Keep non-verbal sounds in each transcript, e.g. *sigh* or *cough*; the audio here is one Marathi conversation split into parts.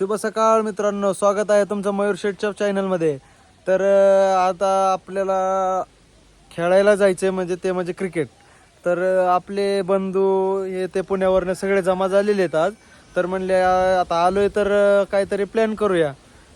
शुभ सकाळ मित्रांनो स्वागत आहे तुमचं मयूर शेटच्या चॅनलमध्ये. तर आता आपल्याला खेळायला जायचं म्हणजे ते म्हणजे क्रिकेट. तर आपले बंधू हे ते पुण्यावरनं सगळे जमा झालेले आहेत आज. तर म्हणले आता आता आलोय तर काहीतरी प्लॅन करूया.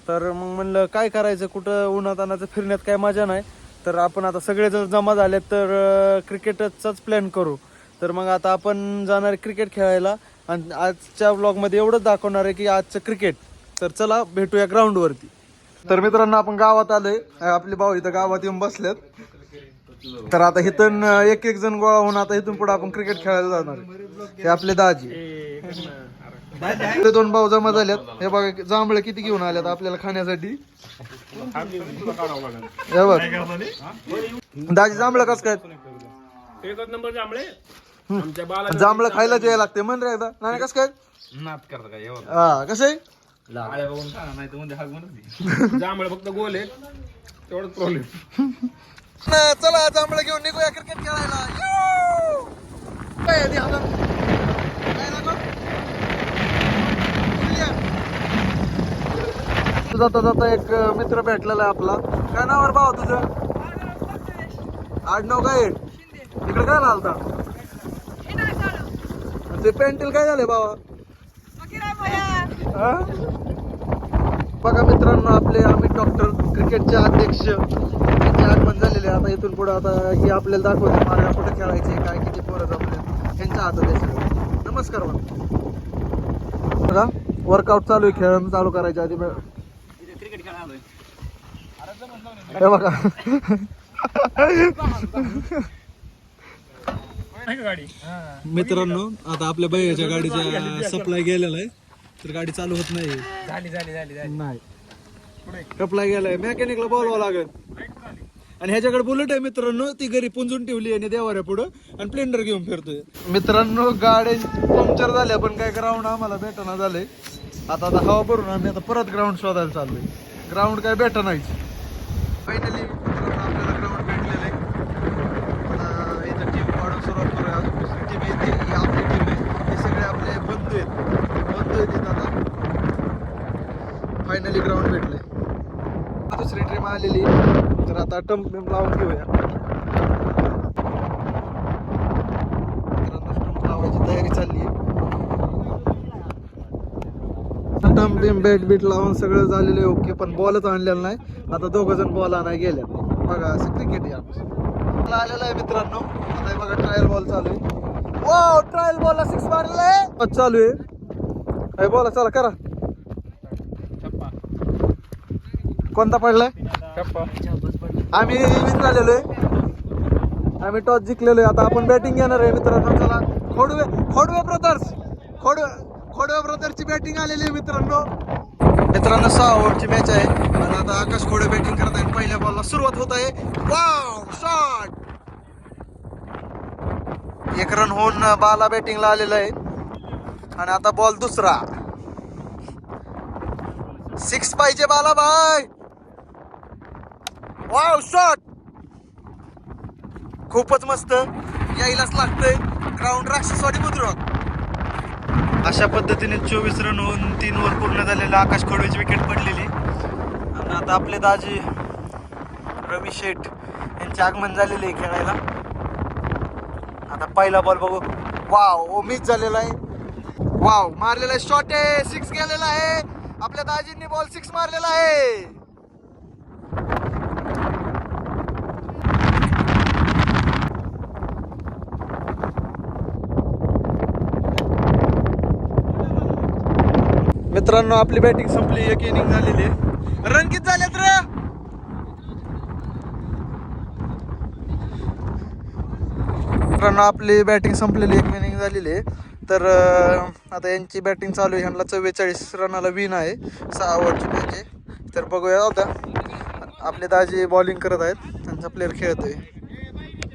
तर मग म्हणलं काय करायचं? कुठं उन्हातानाचं फिरण्यात काय मजा नाही. तर आपण आता सगळे जर जमा झाले तर क्रिकेटचाच प्लॅन करू. तर मग आता आपण जाणार क्रिकेट खेळायला. आणि आजच्या ब्लॉगमध्ये एवढंच दाखवणार आहे की आजचं क्रिकेट तर चला भेटूया ग्राउंडवरती तर मित्रांनो आपण गावात आलोय. आपले भाऊ इथं गावात येऊन बसलेत तर आता इथून एक एक जण गोळा होऊन आता इथून पुढे आपण क्रिकेट खेळायला जाणार हे आपले दाजी. ते दोन भाऊ जमा झाल्यात. हे बघा जांभळे किती घेऊन आल्यात आपल्याला खाण्यासाठी. हे बघ. दाजी जांभळं कस काय? एकच नंबर जांभळे. आमच्या बाला जांभळं खायला यायला लागते म्हण रे एकदा. नाही कस काय? नात करता काय एवढं? हा कसं आहे? आळ्या बघून खा नाही तर म्हणजे हाक म्हणत जांभळे फक्त गोल आहे. तेवढंच प्रॉब्लेम ना, चला जांभळं घेऊन निघूया क्रिकेट खेळायला. यो! काय आहे ते हातात? काय नको? इलिया. जाता जाता एक अं, मित्र भेटलेला आहे आपला. काय नाव रे भावा तुझं? आडनाव काय आहे? इकडे काय आलता ते पॅन्टील काय झाले बाबा? बघा मित्रांनो आपले आम्ही डॉक्टर क्रिकेटचे अध्यक्ष त्यांचे आगमन झालेले आहे. आता इथून पुढे आता हे आपल्याला दाखवते मला कुठे खेळायचे काय किती पोरं जमले यांच्या हातात आहे सगळं. नमस्कार बघा वर्कआउट चालू आहे खेळ चालू करायच्या आधी. बघा. *laughs* गाडी? मित्रांनो आता आपल्या बैयाच्या गाडीचा सप्लाय गेलेला आहे. तर गाडी चालू होत नाही. झाली झाली झाली झाली. नाही. सप्लाय गेलाय. मेकॅनिकला बोलवावं लागेल. आणि ह्याच्याकडे बुलेट आहे मित्रांनो. ती घरी पुंजून ठेवली आणि देवाऱ्या पुढं आणि प्लेंडर घेऊन फिरतोय. मित्रांनो गाड्या पंक्चर झाल्या पण काय ग्राउंड आम्हाला भेटना झाले आता आता हवा भरून आम्ही आता परत ग्राउंड शोधायला चाललोय. ग्राउंड काय भेटा नाही फायनली आपल्याला ग्राउंड भेटलेलं आहे आता इथं टीम काढून सुरुवात करूया अजून दुसरी टीम येते ही आपली टीम आहे हे सगळे आपले बंधू आहेत आता. फायनली ग्राउंड भेटले दुसरी ट्रीम आलेली. तर आता टम्प बिंप लावून घेऊया. लावायची तयारी चालली टम्प बिम बॅट बीट लावून सगळं झालेलं आहे ओके पण बॉलच आणलेला नाही. आता दोघं जण बॉल आणाय गेल्या बघा असं क्रिकेट या आलेला आहे मित्रांनो. आता बघा ट्रायल बॉल चालू आहे. वाव ट्रायल बॉलला सिक्स मारलेला आहे. चालू आहे. हे बॉल चला करा. कोणता पडलाय? आम्ही विन झालेलो आहे. आम्ही टॉस जिंकलेलो आहे. आता आपण बॅटिंग घेणार आहे मित्रांनो. चला खोडवे खोडवे ब्रदर्स खोडवे खोडवे ब्रदर्सची बॅटिंग आलेली आहे मित्रांनो. मित्रांनो सहा ओव्हरची मॅच आहे. आणि आता आकाश खोडे बॅटिंग करत आहे. पहिल्या बॉलला सुरुवात होत आहे. वाव शॉट एक रन होऊन बाला बॅटिंगला आलेला आहे. आणि आता बॉल दुसरा. सिक्स पाहिजे बाला भाई. वाव शॉट खूपच मस्त. यायलाच लागतंय. ग्राउंड राक्षसवाडी बुद्रुक. अशा पद्धतीने चोवीस रन होऊन तीन ओव्हर पूर्ण झालेला आकाश खडवेची विकेट पडलेली. आणि आता आपले दाजी रवी शेठ यांचे आगमन झालेले आहे खेळायला. आता पहिला बॉल बघू. वाव ओ मिस झालेला आहे. वाव मारलेला आहे शॉट आहे. सिक्स गेलेला आहे. आपल्या दाजींनी बॉल सिक्स मारलेला आहे. मित्रांनो आपली बॅटिंग संपली. एक इनिंग झालेली आहे. रन किती झालेत मित्रांनो आपली बॅटिंग संपलेली. एक इनिंग झालेली आहे. तर आता यांची बॅटिंग चालू आहे. ह्यांना चव्वेचाळीस रनाला विन आहे. सहा ओव्हरची मॅच आहे. तर बघूया होता आपले दाजी बॉलिंग करत आहेत. त्यांचा प्लेअर खेळतोय.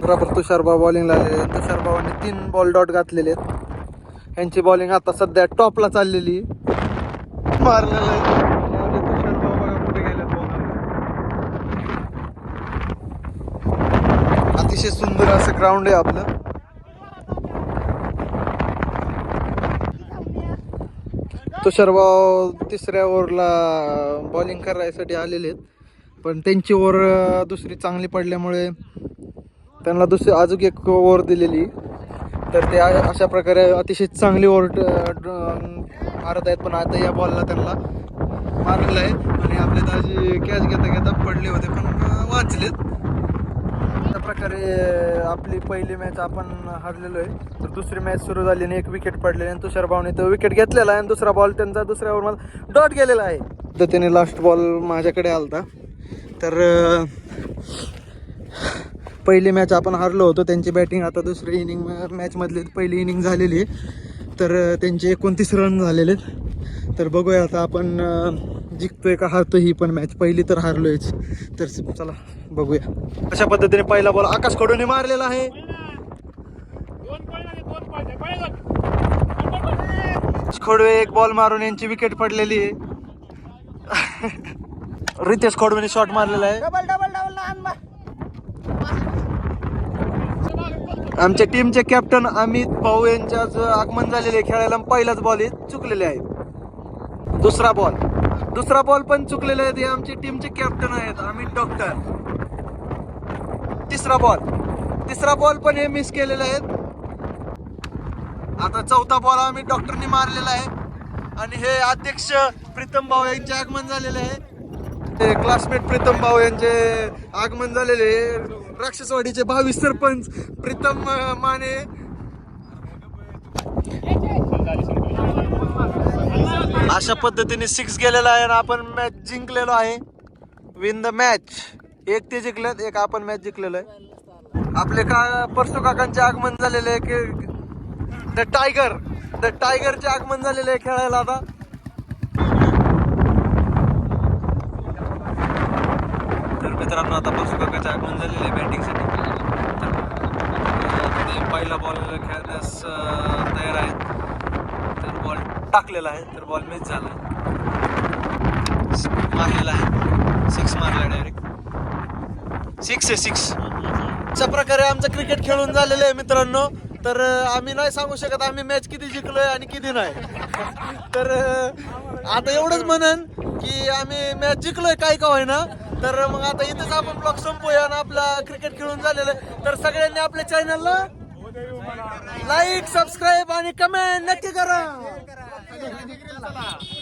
बरोबर तुषारबा बॉलिंगला आलेले तुषारबाबाने तीन बॉल डॉट घातलेले आहेत. यांची बॉलिंग आता सध्या टॉपला चाललेली आहे. मारलेलं आहे. अतिशय सुंदर असं ग्राउंड आहे आपलं. तुषारभाऊ तिसऱ्या ओव्हरला बॉलिंग करायसाठी आलेले आहेत. पण त्यांची ओव्हर दुसरी चांगली पडल्यामुळे त्यांना दुसरी अजून एक ओव्हर दिलेली. तर ते अशा प्रकारे अतिशय चांगली ओव्हर मारत आहेत. पण आता या बॉलला त्यांना मारलेला आहे. आणि आपले दाजी कॅच घेता घेता पडले होते. पण वाचलेत. प्रकारे आपली पहिली मॅच आपण हरलेलो आहे तर दुसरी मॅच सुरू झाली आणि एक विकेट पडलेली आणि तुषार भावने तो विकेट घेतलेला आहे आणि दुसरा बॉल त्यांचा दुसऱ्या ओव्हरमध्ये डॉट गेलेला आहे. तर त्याने लास्ट बॉल माझ्याकडे आलता. तर पहिली मॅच आपण हरलो होतो. त्यांची बॅटिंग आता दुसरी इनिंग मॅचमधली पहिली इनिंग झालेली आहे. तर त्यांचे एकोणतीस रन झालेले आहेत. तर बघूया आता आपण जिंकतोय का हारतो ही पण मॅच पहिली तर हारलोयच. तर चला बघूया. अशा पद्धतीने पहिला बॉल आकाशकडून मारलेला आहे. खोडवे एक बॉल मारून यांची विकेट पडलेली आहे. रितेश खोडवेने शॉट मारलेला आहे. आमच्या टीमचे कॅप्टन अमित भाऊ यांच्या आज आगमन झालेले खेळायला. पहिलाच बॉल चुकलेले आहेत. दुसरा बॉल दुसरा बॉल पण चुकलेला आहेत हे आमची टीमचे कॅप्टन आहेत. अमित डॉक्टर तिसरा बॉल तिसरा बॉल पण हे मिस केलेले आहेत आता चौथा बॉल आम्ही डॉक्टरनी मारलेला आहे. आणि हे अध्यक्ष प्रीतम भाऊ यांचे आगमन झालेले आहे. ते क्लासमेट प्रीतम भाऊ यांचे आगमन झालेले राक्षसवाडीचे भावी सरपंच प्रीतम माने अशा पद्धतीने सिक्स गेलेला आहे आणि आपण मॅच जिंकलेलो आहे. विन द मॅच एक ते जिंकलेत एक आपण मॅच जिंकलेलो आहे आपले का परसू काकांचे आगमन झालेले आहे की द टायगर द टायगरचे आगमन झालेले आहे खेळायला आता. तर मित्रांनो आता परसू काकाचे आगमन झालेले आहे बॅटिंगसाठी पहिला बॉल खेळण्यास तयार आहेत. टाकलेला आहे तर बॉल मिस झाला. मारलेला आहे. सिक्स मारला डायरेक्ट सिक्स आहे सिक्स अशा प्रकारे आमचं क्रिकेट खेळून झालेलं आहे मित्रांनो. तर आम्ही नाही सांगू शकत आम्ही मॅच किती जिंकलोय आणि किती नाही. तर आता एवढंच म्हणन की आम्ही मॅच जिंकलोय काय का होईना. तर मग आता इथंच आपण ब्लॉग संपूया आणि आपला क्रिकेट खेळून झालेलं आहे. तर सगळ्यांनी आपल्या चॅनलला लाईक सबस्क्राईब आणि कमेंट नक्की करा. 你干啥？